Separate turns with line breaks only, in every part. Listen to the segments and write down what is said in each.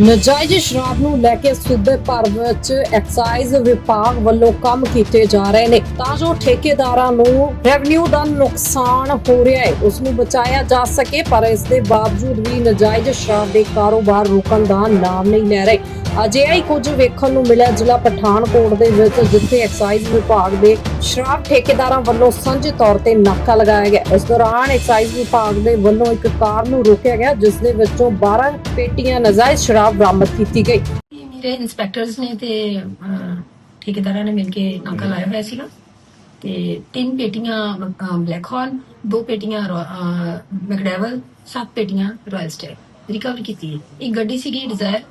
ਨਜਾਇਜ਼ ਸ਼ਰਾਬ ਨੂੰ ਲੈ ਕੇ ਸੂਬੇ ਭਰ ਵਿੱਚ ਐਕਸਾਈਜ਼ ਵਿਭਾਗ ਵੱਲੋਂ ਕੰਮ ਕੀਤੇ ਜਾ ਰਹੇ ਨੇ। ਤਾਂ ਜੋ ਠੇਕੇਦਾਰਾਂ ਨੂੰ ਰੈਵਨਿਊ ਦਾ ਨੁਕਸਾਨ ਹੋ ਰਿਹਾ ਹੈ, ਉਸ ਨੂੰ ਬਚਾਇਆ ਜਾ ਸਕੇ, ਪਰ ਇਸ ਦੇ ਬਾਵਜੂਦ ਵੀ ਨਜਾਇਜ਼ ਸ਼ਰਾਬ ਦੇ ਕਾਰੋਬਾਰ ਰੁਕਣ ਦਾ ਨਾਮ ਨਹੀਂ ਲੈ ਰਹੇ। ਅਜਿਹਾ ਹੀ ਕੁਝ ਵੇਖਣ ਨੂੰ ਮਿਲਿਆ ਜ਼ਿਲ੍ਹਾ ਪਠਾਨਕੋਟ ਦੇ ਵਿੱਚ, ਜਿੱਥੇ ਐਕਸਾਈਜ਼ ਵਿਭਾਗ ਦੇ ਸ਼ਰਾਬ ਠੇਕੇਦਾਰਾਂ ਵੱਲੋਂ ਸਾਂਝੇ ਤੌਰ ਤੇ ਨਾਕਾ ਲਗਾਇਆ ਗਿਆ। ਇਸ ਦੌਰਾਨ ਐਕਸਾਈਜ਼ ਵਿਭਾਗ ਦੇ ਵੱਲੋਂ ਇੱਕ ਕਾਰ ਨੂੰ ਰੋਕਿਆ ਗਿਆ, ਜਿਸ ਦੇ ਵਿੱਚੋਂ 12 ਪੇਟੀਆਂ ਨਜਾਇਜ਼ ਸ਼ਰਾਬ ਬਰਾਮਦ ਕੀਤੀ ਗਈ।
ਮੇਰੇ ਇੰਸਪੈਕਟਰਸ ਨੇ ਤੇ ਠੇਕੇਦਾਰਾਂ ਨੇ ਮਿਲ ਕੇ ਨਾਕਾ ਲਾਇਆ ਹੋਇਆ ਸੀਗਾ। ਤੇ ਤਿੰਨ ਪੇਟੀਆਂ ਬਲੈਕ ਹੌਰਨ ਦੋ ਪੇਟੀਆਂ ਮੈਕਡੈਵਲ ਸੱਤ ਪੇਟੀਆਂ ਰਾਇਲ ਸਟੈਗ ਰਿਕਵਰ ਕੀਤੀ ਇੱਕ ਗੱਡੀ ਸੀਗੀ ਡਿਜ਼ਾਇਰ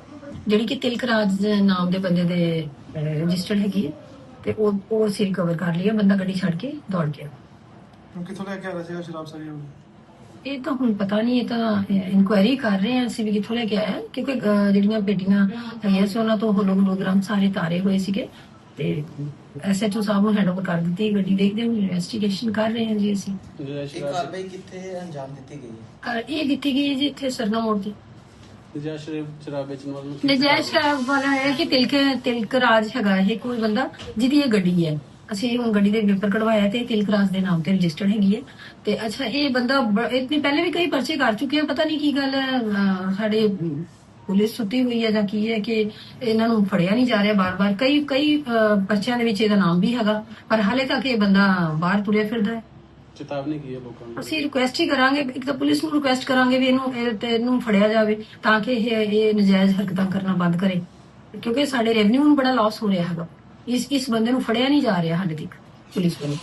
ਜਿਹੜੀ ਕਿ ਤਿਲਕ ਰਾਜ ਦੇ ਨਾਮ ਦੇ ਬੰਦੇ ਦੇ ਰਜਿਸਟਰਡ ਹੈਗੀ ਹੈ। ਤੇ ਉਹ ਉਹ ਅਸੀਂ ਰਿਕਵਰ ਕਰ ਲਿਆ ਬੰਦਾ ਗੱਡੀ ਛੱਡ ਕੇ ਦੌੜ ਗਿਆ।
ਕਿੱਥੋਂ ਲੈ ਕੇ ਆ ਰਿਹਾ ਸੀਗਾ ਸ਼ਰਾਬ ਸਾਰੀ ਉਹ
ਇਹ ਤਾਂ ਹੁਣ ਪਤਾ ਨਹੀਂ ਇਹ ਤਾਂ ਇਨਕੁਆਇਰੀ ਕਰ ਰਹੇ ਹਾਂ ਅਸੀਂ ਵੀ ਕਿੱਥੋਂ ਲੈ ਕੇ ਆਇਆ ਹੈ, ਕਿਉਂਕਿ ਜਿਹੜੀਆਂ ਬੇਟੀਆਂ ਹੈਗੀਆਂ ਸੀ ਉਹਨਾਂ ਤੋਂ ਹੋਲੋਗ੍ਰਾਮ ਸਾਰੇ ਤਾਰੇ ਹੋਏ ਸੀਗੇ। ਤੇ ਐਸਐਚਓ ਸਾਹਿਬ ਨੂੰ ਹੈਂਡਓਵਰ ਕਰ ਦਿੱਤੀ ਗੱਡੀ ਦੇਖਦੇ ਹਾਂ ਇਨਵੈਸਟੀਗੇਸ਼ਨ ਕਰ ਰਹੇ ਹਾਂ ਜੀ ਅਸੀਂ।
ਇਹ ਕਾਰਵਾਈ ਕਿੱਥੇ ਅੰਜਾਮ ਦਿੱਤੀ ਗਈ ਹੈ?
ਇਹ ਦਿੱਤੀ ਗਈ ਜੀ ਇੱਥੇ ਸਰਨਾ ਮੋੜ ਤੇ।
ਨਜਾਇਜ਼ ਸ਼ਰਾਬ ਸ਼ਰਾਬ ਵੇਚਣ ਵਾਲੇ ਨੂੰ
ਨਜਾਇਜ਼ ਸ਼ਰਾਬ ਵਾਲਾ ਹੈ ਕਿ ਤਿਲਕ ਤਿਲਕ ਰਾਜ ਹੈਗਾ ਇਹ ਕੋਈ ਬੰਦਾ ਜਿਹਦੀ ਇਹ ਗੱਡੀ ਹੈ। ਅਸੀਂ ਹੁਣ ਗੱਡੀ ਦੇ ਪੇਪਰ ਕਢਵਾਇਆ ਤੇ ਤਿਲਕ ਰਾਜ ਦੇ ਨਾਮ ਤੇ ਰਜਿਸਟਰਡ ਹੈਗੀ ਹੈ। ਤੇ ਅੱਛਾ ਇਹ ਬੰਦਾ ਇਤਨੇ ਪਹਿਲੇ ਵੀ ਕਈ ਪਰਚੇ ਕਰ ਚੁੱਕੇ ਆ ਪਤਾ ਨਹੀਂ ਕੀ ਗੱਲ ਅਹ, ਸਾਡੇ ਪੁਲਿਸ ਸੁੱਤੀ ਹੋਈ ਹੈ ਜਾਂ ਕੀ ਹੈ ਕਿ ਇਹਨਾਂ ਨੂੰ ਫੜਿਆ ਨਹੀਂ ਜਾ ਰਿਹਾ ਬਾਰ-ਬਾਰ। ਕਈ ਕਈ ਅਹ, ਪਰਚਿਆਂ ਦੇ ਵਿੱਚ ਇਹਦਾ ਨਾਮ ਵੀ ਹੈਗਾ ਪਰ ਹਾਲੇ ਤੱਕ ਇਹ ਬੰਦਾ ਬਾਹਰ ਤੁਰਿਆ ਫਿਰਦਾ ਹੈ।
ਚੇਤਾਵਨੀ ਕੀ ਹੈ ਲੋਕਾਂ ਨੂੰ?
ਅਸੀਂ ਰਿਕੁਐਸਟ ਹੀ ਕਰਾਂਗੇ ਇੱਕ ਤਾਂ ਪੁਲਿਸ ਨੂੰ ਰਿਕੁਐਸਟ ਕਰਾਂਗੇ ਵੀ ਇਹਨੂੰ ਇਹ- ਇਹਨੂੰ ਫੜਿਆ ਜਾਵੇ ਤਾਂ ਕਿ ਇਹ ਇਹ ਨਜਾਇਜ਼ ਹਰਕਤਾਂ ਕਰਨਾ ਬੰਦ ਕਰੇ। ਕਿਉਂਕਿ ਸਾਡੇ ਰੈਵਨਿਊ ਨੂੰ ਬੜਾ ਲਾਸ ਹੋ ਰਿਹਾ ਹੈਗਾ। ਇਸ ਇਸ ਬੰਦੇ ਨੂੰ ਫੜਿਆ ਨਹੀਂ ਜਾ ਰਿਹਾ ਹਾਲੇ ਤੱਕ ਪੁਲਿਸ ਵੱਲੋਂ।